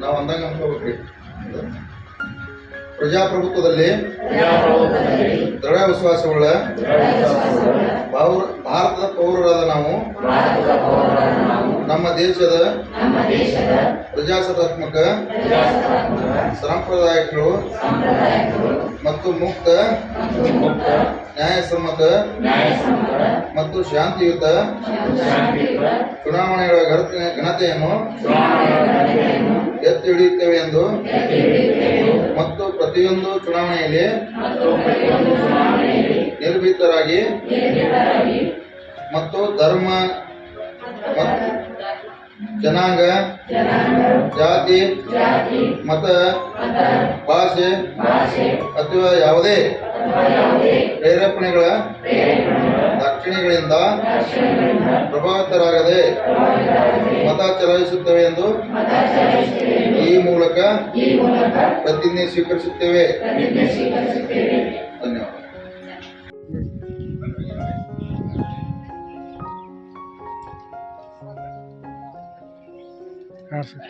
ನಾವು ಅಂದಂಗ ಅನ್ಕೋಬೇಕ್ರಿ ಪ್ರಜಾಪ್ರಭುತ್ವದಲ್ಲಿ ದೃಢ ವಿಶ್ವಾಸವುಳ್ಳ ಭಾರತದ ಪೌರರಾದ ನಾವು ನಮ್ಮ ದೇಶದ ಪ್ರಜಾಸತ್ತಾತ್ಮಕ ಸಾಂಪ್ರದಾಯಗಳು ಮತ್ತು ಮುಕ್ತ ನ್ಯಾಯಸಮ್ಮತ ಮತ್ತು ಶಾಂತಿಯುತ ಚುನಾವಣೆಗಳ ಘಟನೆ ಘನತೆಯನ್ನು ಎತ್ತಿ ಹಿಡಿಯುತ್ತೇವೆ ಎಂದು ಮತ್ತು ಪ್ರತಿಯೊಂದು ಚುನಾವಣೆಯಲ್ಲಿ ನಿರ್ಭೀತರಾಗಿ ಮತ್ತು ಧರ್ಮ ಜನಾಂಗ ಜಾತಿ ಮತ ಭಾಷೆ ಅಥವಾ ಯಾವುದೇ ಪ್ರೇರೇಪಣೆಗಳ ಲಕ್ಷಣಗಳಿಂದ ಪ್ರಭಾವಿತರಾಗದೆ ಮತ ಚಲಾಯಿಸುತ್ತವೆ ಎಂದು ಈ ಮೂಲಕ ಪ್ರತಿಜ್ಞೆ ಸ್ವೀಕರಿಸುತ್ತೇವೆ. ಧನ್ಯವಾದ ಹಾಂ ಸರ್.